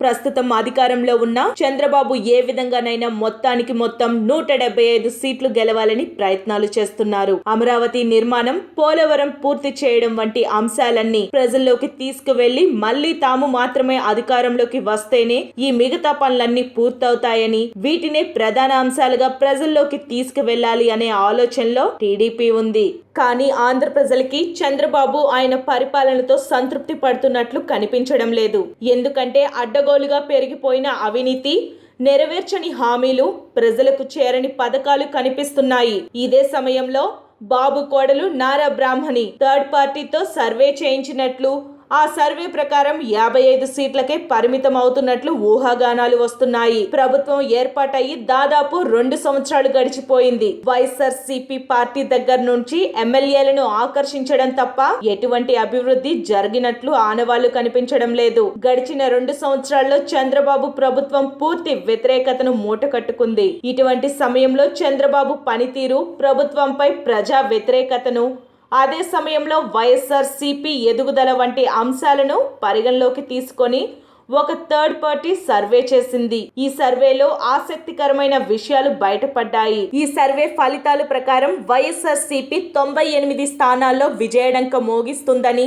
ప్రస్తుతం అధికారంలో ఉన్న చంద్రబాబు ఏ విధంగానైనా మొత్తానికి మొత్తం నూట డెబ్బై ఐదు సీట్లు గెలవాలని ప్రయత్నాలు చేస్తున్నారు. అమరావతి నిర్మాణం పోలవరం పూర్తి చేయడం వంటి అంశాలన్నీ ప్రజల్లోకి తీసుకువెళ్ళి మళ్ళీ తాము మాత్రమే అధికారంలోకి వస్తేనే ఈ మిగతా పనులన్నీ పూర్తవుతాయని వీటినే ప్రధాన అంశాలుగా ప్రజల్లోకి తీసుకువెళ్ళాలి అనే ఆలోచనలో టీడీపీ ఉంది. కానీ ఆంధ్ర ప్రజలకి చంద్రబాబు ఆయన పరిపాలనతో సంతృప్తి పడుతున్నట్లు కనిపించడం లేదు. ఎందుకంటే అడ్డగోలుగా పెరిగిపోయిన అవినీతి నెరవేర్చని హామీలు ప్రజలకు చేరని పథకాలు కనిపిస్తున్నాయి. ఇదే సమయంలో బాబు కోడలు నారా బ్రాహ్మణి థర్డ్ పార్టీతో సర్వే చేయించినట్లు ఆ సర్వే ప్రకారం యాభై ఐదు సీట్లకే పరిమితం అవుతున్నట్లు ఊహాగానాలు వస్తున్నాయి. ప్రభుత్వం ఏర్పాటయ్యి దాదాపు రెండు సంవత్సరాలు గడిచిపోయింది. వైఎస్ఆర్ సిపి పార్టీ దగ్గర నుంచి ఎమ్మెల్యేలను ఆకర్షించడం తప్ప ఎటువంటి అభివృద్ధి జరిగినట్లు ఆనవాళ్ళు కనిపించడం లేదు. గడిచిన రెండు సంవత్సరాల్లో చంద్రబాబు ప్రభుత్వం పూర్తి వ్యతిరేకతను మూటకట్టుకుంది. ఇటువంటి సమయంలో చంద్రబాబు పనితీరు ప్రభుత్వంపై ప్రజా వ్యతిరేకతను అదే సమయంలో వైఎస్ఆర్ సిపి ఎదుగుదల వంటి అంశాలను పరిగణలోకి తీసుకొని ఒక థర్డ్ పార్టీ సర్వే చేసింది. ఈ సర్వేలో ఆసక్తికరమైన విషయాలు బయటపడ్డాయి. ఈ సర్వే ఫలితాల ప్రకారం వైఎస్ఆర్ సిపి తొంభై ఎనిమిది స్థానాల్లో విజయడంక మోగిస్తుందని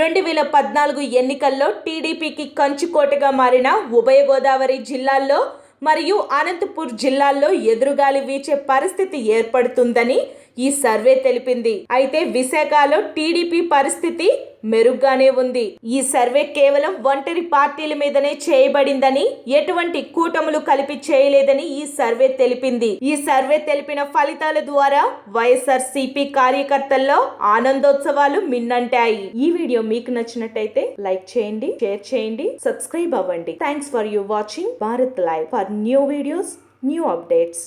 రెండు వేల పద్నాలుగు ఎన్నికల్లో టీడీపీకి కంచుకోటగా మారిన ఉభయ గోదావరి జిల్లాల్లో మరియు అనంతపూర్ జిల్లాల్లో ఎదురుగాలి వీచే పరిస్థితి ఏర్పడుతుందని ఈ సర్వే తెలిపింది. అయితే విశాఖలో టీడీపీ పరిస్థితి మెరుగ్గానే ఉంది. ఈ సర్వే కేవలం ఒంటరి పార్టీల మీదనే చేయబడిందని ఎటువంటి కూటములు కలిపి చేయలేదని ఈ సర్వే తెలిపింది. ఈ సర్వే తెలిపిన ఫలితాల ద్వారా వైఎస్ఆర్ సిపి కార్యకర్తల్లో ఆనందోత్సవాలు మిన్నంటాయి. ఈ వీడియో మీకు నచ్చినట్టయితే లైక్ చేయండి షేర్ చేయండి సబ్స్క్రైబ్ అవ్వండి. Thanks for you watching. Bharat live for new videos new updates.